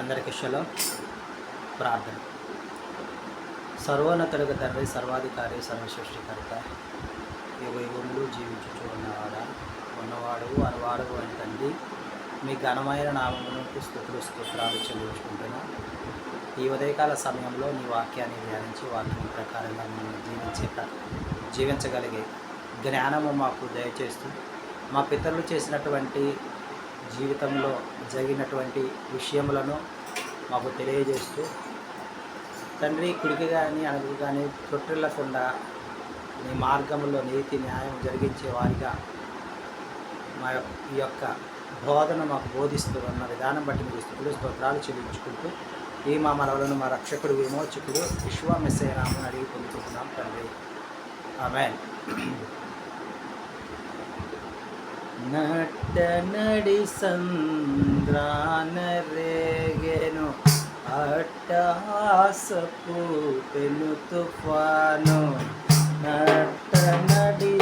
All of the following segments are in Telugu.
అందరికీ శలో ప్రార్థన. సర్వోన్నతుడుగు తండ్రి సర్వాధికారి సర్వసృష్టికర్త యుగ యుగములు జీవించుచు ఉన్నవాడా ఉన్నవాడు అనవాడు అని తండ్రి మీ ఘనమైన నామమును స్థుతులు స్తోత్రాలు చెల్లించుకుంటున్నా. ఈ ఉదయకాల సమయంలో నీ వాక్యాన్ని ధ్యానించి వాక్యం ప్రకారంగా మేము జీవించే జీవించగలిగే జ్ఞానము మాకు దయచేస్తూ మా పితరులు చేసినటువంటి జీవితంలో జరిగినటువంటి విషయములను మాకు తెలియజేస్తూ తండ్రి కుడికి కానీ అణుకు కానీ తొట్టిల్లకుండా నీ మార్గంలో నీతి న్యాయం జరిగించే వారిగా మా యొక్క ఈ యొక్క బోధన మాకు బోధిస్తూ ఉన్న విధానం బట్టి మీకు స్థుతులు స్తోత్రాలు చెల్లించుకుంటూ ఈ మా మనవలను మా రక్షకుడు విమోచకుడు విశ్వామిస్సే నామని అడిగి పొందుకుంటున్నాం తండ్రి. ఆమె ನಟ ನಡಿ ಸಂದ್ರಾನರೇಗೇನು ಅಟ್ಟಹಾಸಪೂತೆನು ತುಫಾನು. ನಟ ನಡಿ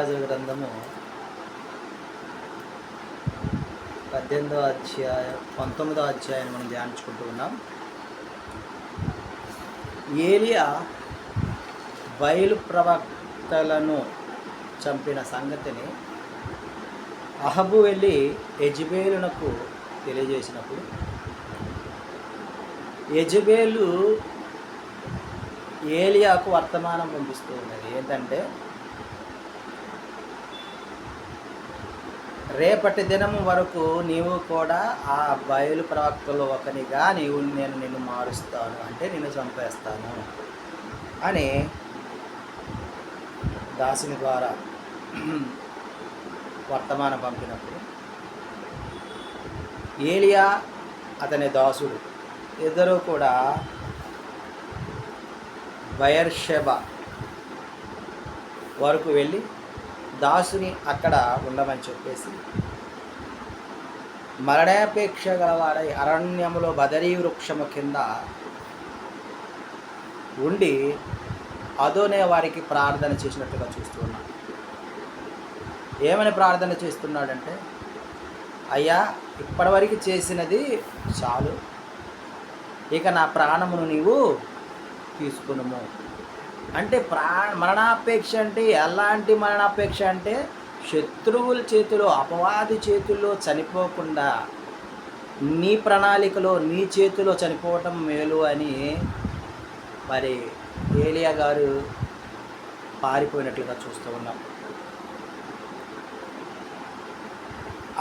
రాజుల గ్రంథము పద్దెనిమిదో అధ్యాయం పంతొమ్మిదో అధ్యాయం మనం ధ్యానించుకుంటూ ఉన్నాం. ఏలియా బయలు ప్రవక్తలను చంపిన సంగతిని అహబు వెళ్ళి యజ్బేలునకు తెలియజేసినప్పుడు యజ్బేలు ఏలియాకు వర్తమానం పంపిస్తూ ఉన్నది. ఏంటంటే రేపటి దినము వరకు నీవు కూడా ఆ బయలు ప్రవక్తలో ఒకనిగా నీవు నేను నిన్ను మారుస్తాను అంటే నిన్ను చంపేస్తాను అని దాసుని ద్వారా వర్తమానం పంపినప్పుడు ఏలియా అతని దాసుడు ఇద్దరు కూడా బయర్షెబ వరకు వెళ్ళి దాసుని అక్కడ ఉండమని చెప్పేసి మరణాపేక్ష గలవాడై అరణ్యములో బదరీ వృక్షము కింద ఉండి అదోనే వారికి ప్రార్థన చేసినట్టుగా చూస్తున్నాం ఏమని ప్రార్థన చేస్తున్నాడంటే అయ్యా ఇప్పటివరకు చేసినది చాలు. ఇక నా ప్రాణమును నీవు తీసుకునుము. అంటే ప్రా మరణాపేక్ష అంటే ఎలాంటి మరణాపేక్ష అంటే శత్రువుల చేతిలో అపవాది చేతుల్లో చనిపోకుండా నీ ప్రణాళికలో నీ చేతిలో చనిపోవటం మేలు అని మరి ఏలియా గారు పారిపోయినట్లుగా చూస్తూ ఉన్నాం.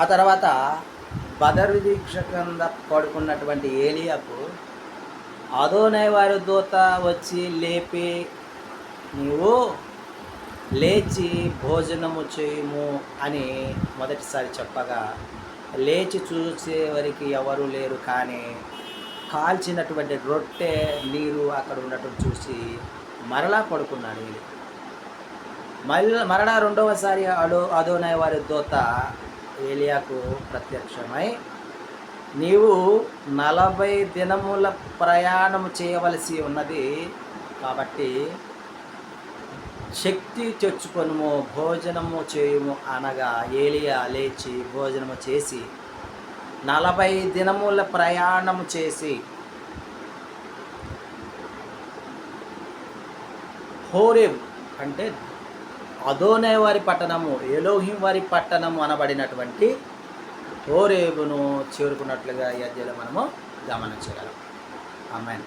ఆ తర్వాత బదర్ దీక్ష కింద పడుకున్నటువంటి ఏలియాకు అదోనే వారి దూత వచ్చి లేపి నీవు లేచి భోజనము చేయుము అని మొదటిసారి చెప్పగా లేచి చూసేవరికి ఎవరు లేరు కానీ కాల్చినటువంటి రొట్టె నీరు అక్కడ ఉండటం చూసి మరలా పడుకున్నాడు వీళ్ళు మళ్ళీ మరలా రెండవసారి అడో అదోనై వారి దూత ఏలియాకు ప్రత్యక్షమై నీవు నలభై దినముల ప్రయాణం చేయవలసి ఉన్నది కాబట్టి శక్తి తెచ్చుకొనుము భోజనము చేయుము అనగా ఏలియా లేచి భోజనము చేసి నలభై దినముల ప్రయాణము చేసి హోరేబ్ అంటే అదోనే వారి పట్టణము ఎలోహిం వారి పట్టణము అనబడినటువంటి హోరేబును చేరుకున్నట్లుగా ఈ అధ్యాయంలో మనము గమనించగలం. ఆమెన్.